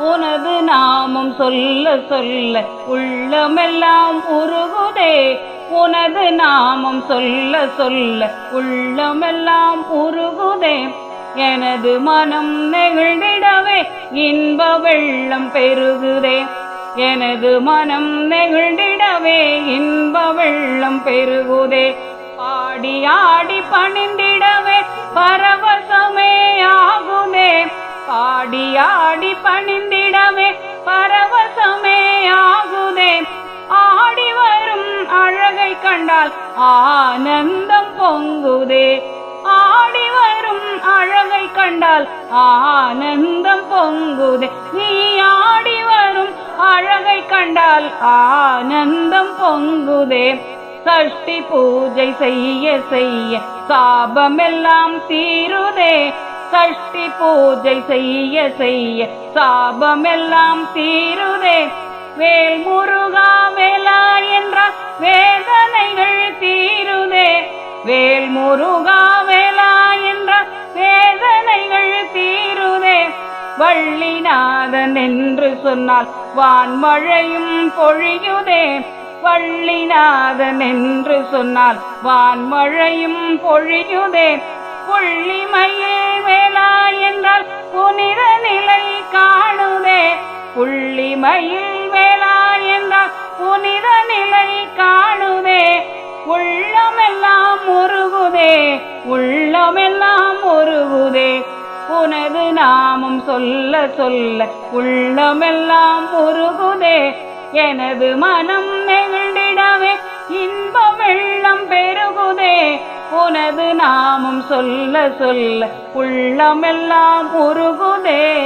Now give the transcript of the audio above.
உனது நாமம் சொல்ல சொல்ல உள்ளமெல்லாம் உருகுதே. உனது நாமம் சொல்ல சொல்ல உள்ளமெல்லாம் உருகுதே. எனது மனம் நெகிழ்ந்திடவே இன்ப வெள்ளம் பெருகுதே. எனது மனம் நெகிழ்ந்திடவே இன்ப வெள்ளம் பெருகுதே. பாடி ஆடி பணிந்திடவே பரவசமே ஆகுதே. பாடி ஆடி பணிந்திடவே ஆனந்தம் பொங்குதே. ஆடி வரும் அழகை கண்டால் ஆனந்தம் பொங்குதே. நீ ஆடி வரும் அழகை கண்டால் ஆனந்தம் பொங்குதே. சஷ்டி பூஜை செய்ய செய்ய சாபமெல்லாம் தீருதே. சஷ்டி பூஜை செய்ய செய்ய சாபமெல்லாம் தீருதே. வேல் முருகா வேல் வேல் முருகா வேலா என்ற வேதனைகள் தீருதே. வள்ளிநாதன் என்று சொன்னால் வான்மழையும் பொழியுதே. வள்ளிநாதன் என்று சொன்னால் வான்மழையும் பொழியுதே. புள்ளிமயில் வேலா என்றால் புனித நிலை காணுதே. புள்ளிமயில் வேளா என்றால் புனித நிலை உள்ளமெல்லாம் உருகுதே உனது நாமம் சொல்ல சொல்ல உள்ளமெல்லாம் உருகுதே. எனது மனம் நெகிழ்ந்திடவே இன்ப வெள்ளம் பெருகுதே. உனது நாமம் சொல்ல சொல்ல உள்ளமெல்லாம் உருகுதே.